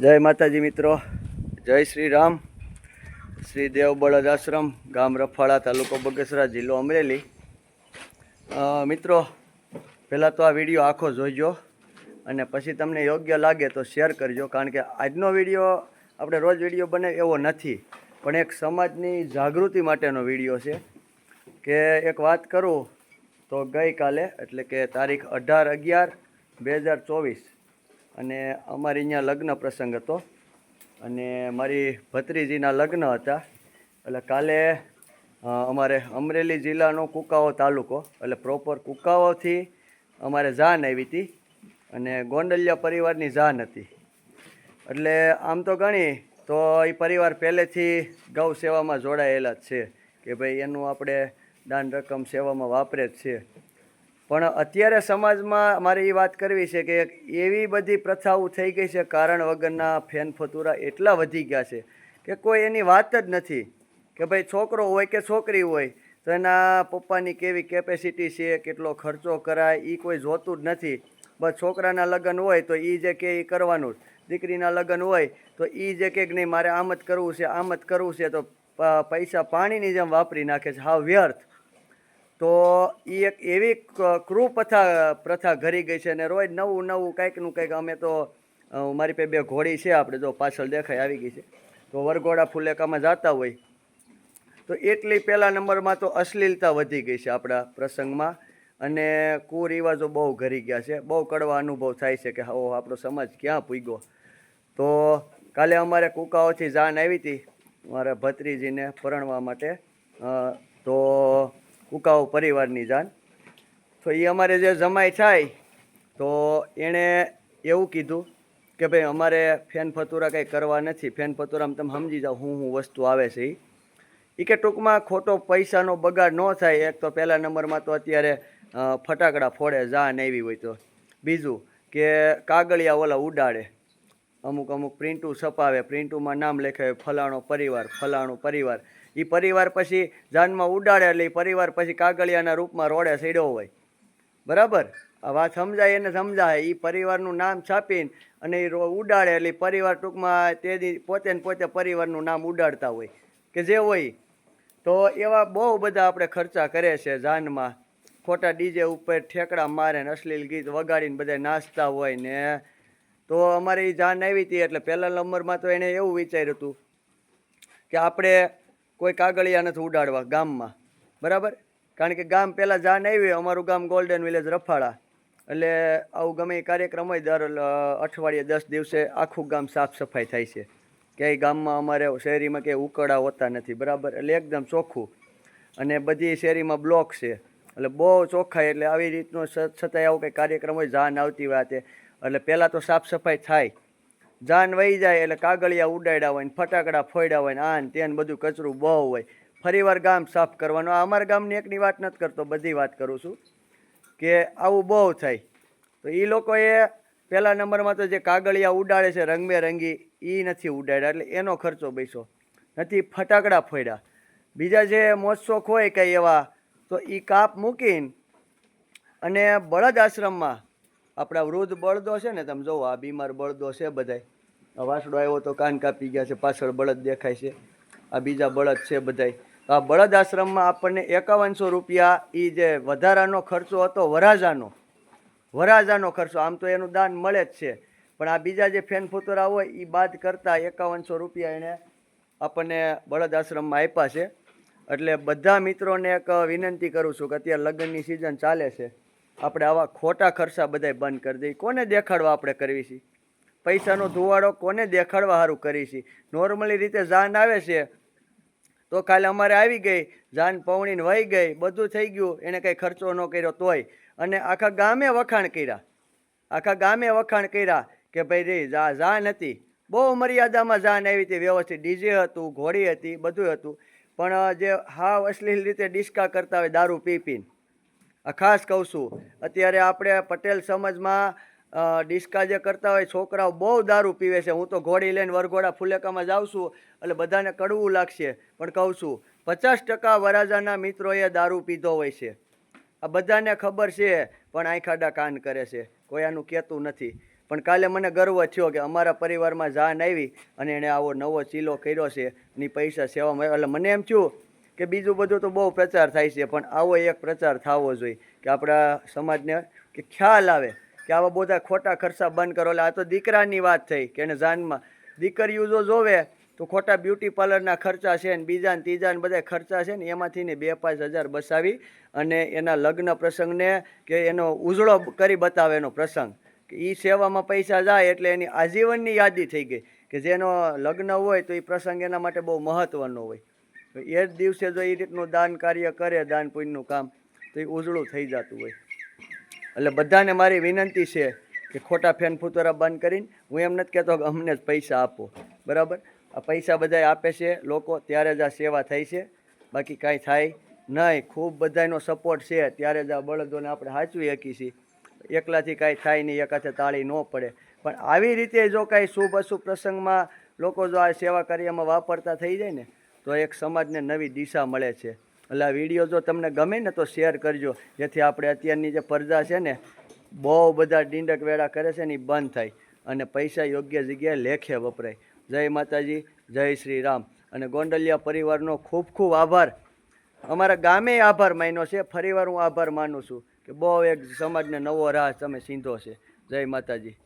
જય માતાજી મિત્રો. જય શ્રી રામ. શ્રી દેવ બળદ આશ્રમ, ગામ રફાળા તાલુકો બગસરા જિલ્લો અમરેલી. મિત્રો, પહેલાં તો આ વીડિયો આખો જોઈજો અને પછી તમને યોગ્ય લાગે તો શેર કરજો, કારણ કે આજનો વીડિયો આપણે રોજ વીડિયો બને એવો નથી. પણ એક સમાજની જાગૃતિ માટેનો વીડિયો છે. કે એક વાત કરું તો ગઈકાલે, એટલે કે તારીખ અઢાર અગિયાર, બે હજાર ચોવીસ અને અમારી અહીંયા લગ્ન પ્રસંગ હતો. અને મારી ભત્રીજીના લગ્ન હતા. એટલે કાલે અમારે અમરેલી જિલ્લાનો કુકાવો તાલુકો, એટલે પ્રોપર કુકાવોથી અમારે જાન આવી હતી અને ગોંડલિયા પરિવારની જાન હતી. એટલે આમ તો ગણી, તો એ પરિવાર પહેલેથી ગૌ સેવામાં જોડાયેલા જ છે કે ભાઈ એનું આપણે દાન રકમ સેવામાં વાપરે જ છે. પણ અત્યારે સમાજમાં મારે એ વાત કરવી છે કે એવી બધી પ્રથાઓ થઈ ગઈ છે કારણ વગરના ફેન ફતુરા એટલા વધી ગયા છે કે કોઈ એની વાત જ નથી કે ભાઈ છોકરો હોય કે છોકરી હોય તો એના પપ્પાની કેવી કેપેસિટી છે, કેટલો ખર્ચો કરાય એ કોઈ જોતું જ નથી. બસ છોકરાના લગ્ન હોય તો એ જે કે એ કરવાનું જ. દીકરીના લગ્ન હોય તો એ જે કે નહીં, મારે આમ જ કરવું છે, આમ જ કરવું છે તો પૈસા પાણીની જેમ વાપરી નાખે છે. હા વ્યર્થ. તો એ એક એવી કૃપથા પ્રથા ઘરી ગઈ છે ને રોજ નવું નવું કંઈકનું કંઈક અમે તો મારી પાસે બે ઘોડી છે આપણે જો પાછળ દેખાય આવી ગઈ છે. તો વરઘોડા ફુલેકામાં જતા હોય. તો એટલી પહેલા નંબરમાં તો અશ્લીલતા વધી ગઈ છે આપણા પ્રસંગમાં. અને કુરિવાજો બહુ ઘરી ગયા છે. બહુ કડવા અનુભવ થાય છે કે, હો આપણો સમાજ ક્યાં પૂગ્યો? તો કાલે અમારે કુકાઓથી જાન આવી હતી મારા ભત્રીજીને પરણવા માટે. તો કુકાઓ પરિવારની જાન. તો એ અમારે જે જમાઈ થાય, તો એણે એવું કીધું કે ભાઈ અમારે ફેન ફતુરા કંઈ કરવા નથી, ફેન ફતુરામાં તમે સમજી જાઓ હું હું વસ્તુ આવે છે એ કે ટૂંકમાં ખોટો પૈસાનો બગાડ ન થાય, એક તો પહેલા નંબરમાં તો અત્યારે ફટાકડા ફોડે જાન આવી હોય તો. બીજું કે કાગળિયા ઓલા ઉડાડે. અમુક અમુક પ્રિન્ટુ છપાવે, પ્રિન્ટુમાં નામ લખે, ફલાણો પરિવાર ફલાણો પરિવાર. એ પરિવાર પછી જાનમાં ઉડાડે એટલે એ પરિવાર પછી કાગળિયાના રૂપમાં રોડે સડ્યો હોય. બરાબર? આ વાત સમજાય એને સમજાય. એ પરિવારનું નામ છાપીને અને એ ઉડાડે એટલે પરિવાર ટૂંકમાં તે પોતે ને પોતે પરિવારનું નામ ઉડાડતા હોય. કે જે હોય. તો એવા બહુ બધા આપણે ખર્ચા કરે છે જાનમાં. ખોટા ડીજે ઉપર ઠેકડા મારે ને અશ્લીલ ગીત વગાડીને બધા નાચતા હોય ને. તો અમારે જાન આવી હતી એટલે પહેલા નંબરમાં તો એણે એવું વિચાર્યું હતું કે આપણે કોઈ કાગળિયા નથી ઉડાડવા ગામમાં. બરાબર? કારણ કે ગામ પહેલાં જાન આવી અમારું ગામ ગોલ્ડન વિલેજ રફાળા. એટલે આવું ગમે કાર્યક્રમ હોય, દર અઠવાડિયે દસ દિવસે આખું ગામ સાફ સફાઈ થાય છે. ક્યાંય ગામમાં અમારે શહેરીમાં ક્યાંય ઉકળા હોતા નથી, બરાબર? એટલે એકદમ ચોખ્ખું. અને બધી શેરીમાં બ્લોક છે. એટલે બહુ ચોખ્ખાઈ, એટલે આવી રીતનો છતાંય આવો કંઈ કાર્યક્રમ હોય, જાન આવતી વાતે. એટલે પહેલાં તો સાફ સફાઈ થાય. જાન વહી જાય એટલે કાગળિયા ઉડાડ્યા હોય ને ફટાકડા ફોડ્યા હોય ને આન તેન બધું કચરું બહુ હોય. ફરીવાર ગામ સાફ કરવાનું. આ અમારા ગામની એકની વાત નથી કરતો, બધી વાત કરું છું કે આવું બહુ થાય. તો એ લોકોએ પહેલા નંબરમાં તો જે કાગળિયા ઉડાડે છે રંગબેરંગી એ નથી ઉડાડ્યા. એટલે એનો ખર્ચો બેસો નથી, ફટાકડા ફોડ્યા. બીજા જે મોજશોખ હોય કંઈ એવા, તો એ કાપ મૂકીને અને બળદ આશ્રમમાં આપણા વૃદ્ધ બળદો છે ને, તમે જોવો, આ બીમાર બળદો છે બધાય. વાસડો આવ્યો તો કાન કાપી ગયા છે, પાછળ બળદ દેખાય છે. આ બીજા બળદ છે બધાય. આ બળદ આશ્રમમાં આપણને એકાવનસો રૂપિયા એ જે વધારાનો ખર્ચો હતો, વરાજાનો. વરાજાનો ખર્ચો, આમ તો એનું દાન મળે જ છે. પણ આ બીજા જે ફેન ફૂતરા હોય એ બાદ કરતાં એકાવનસો રૂપિયા એણે આપણને બળદ આશ્રમમાં આપ્યા છે. એટલે બધા મિત્રોને એક વિનંતી કરું છું કે અત્યારે લગ્નની સિઝન ચાલે છે. આપણે આવા ખોટા ખર્ચા બધાય બંધ કરી દઈએ. કોને દેખાડવા આપણે કરવી છીએ પૈસાનો ધુવાડો કોને દેખાડવા સારું કરી છીએ? નોર્મલી રીતે જાન આવે છે. તો કાલે અમારે આવી ગઈ, જાન પૌણીને વહી ગઈ, બધું થઈ ગયું, એને કંઈ ખર્ચો ન કર્યો તોય. અને આખા ગામે વખાણ કર્યા. આખા ગામે વખાણ કર્યા કે ભાઈ રે, જા, જાન હતી. બહુ મર્યાદામાં જાન આવી હતી. વ્યવસ્થિત ડીજે હતું, ઘોડી હતી બધું હતું. પણ જે હાવ અશ્લીલ રીતે ડિસ્કા કરતા હોય દારૂ પી પીને આ ખાસ કહું છું. અત્યારે આપણે પટેલ સમાજમાં ડિસ્કા જે કરતા હોય, છોકરાઓ બહુ દારૂ પીવે છે. હું તો ઘોડી લઈને વરઘોડા ફુલેકામાં જાઉં છું, એટલે બધાને કડવું લાગશે. પણ કહું છું, પચાસ ટકા વરાજાના મિત્રોએ દારૂ પીધો હોય છે. આ બધાને ખબર છે, પણ આંખાડા કાન કરે છે. કોઈ આનું કહેતું નથી. પણ કાલે મને ગર્વ થયો કે અમારા પરિવારમાં જાન આવી અને એણે આવો નવો ચીલો કર્યો છે. એની પૈસા સેવામાં એટલે મને એમ થયું કે બીજું બધું તો બહુ પ્રચાર થાય છે, પણ આવો એક પ્રચાર થવો જોઈએ કે આપણા સમાજને કે ખ્યાલ આવે કે આવા બધા ખોટા ખર્ચા બંધ કરો. એટલે આ તો દીકરાની વાત થઈ કે એને જાનમાં દીકરીઓ જો જોવે તો ખોટા બ્યુટી પાર્લરના ખર્ચા છે ને બીજા ને ત્રીજા ને બધા ખર્ચા છે ને એમાંથી ને બે પાંચ હજાર બસાવી અને એના લગ્ન પ્રસંગને કે એનો ઉજળો કરી બતાવે એનો પ્રસંગ. કે એ સેવામાં પૈસા જાય એટલે એની આજીવનની યાદી થઈ ગઈ કે જેનો લગ્ન હોય તો એ પ્રસંગ એના માટે બહુ મહત્ત્વનો હોય. તો એ જ દિવસે જો એ રીતનું દાન કાર્ય કરે, દાન પુણ્યનું કામ, તો એ ઉજળું થઈ જતું હોય. એટલે બધાને મારી વિનંતી છે કે ખોટા ફેન ફૂતરા બંધ કરીને, હું એમ નથી કહેતો કે અમને જ પૈસા આપો. બરાબર? આ પૈસા બધાય આપે છે લોકો, ત્યારે જ આ સેવા થઈ છે. બાકી કાંઈ થાય નહીં. ખૂબ બધાનો સપોર્ટ છે, ત્યારે જ આ બળદોને આપણે સાચવી શકીએ છીએ. એકલાથી કાંઈ થાય નહીં એકાથે તાળી ન પડે. પણ આવી રીતે જો કાંઈ શુભ અશુભ પ્રસંગમાં લોકો જો આ સેવા કાર્યમાં વાપરતા થઈ જાય ને તો એક સમાજને નવી દિશા મળે છે. એટલે આ વીડિયો જો તમને ગમે ને તો શેર કરજો. જેથી આપણે અત્યારની જે પરજા છે ને, બહુ બધા ડીંડક વેળા કરે છે ને એ બંધ થાય. અને પૈસા યોગ્ય જગ્યાએ લેખે વપરાય. જય માતાજી, જય શ્રી રામ. અને ગોંડલિયા પરિવારનો ખૂબ ખૂબ આભાર. અમારા ગામે આભાર માન્યો છે, ફરીવાર હું આભાર માનું છું કે બહુ એક સમાજને નવો રાહ તમે સીંધો છે. જય માતાજી.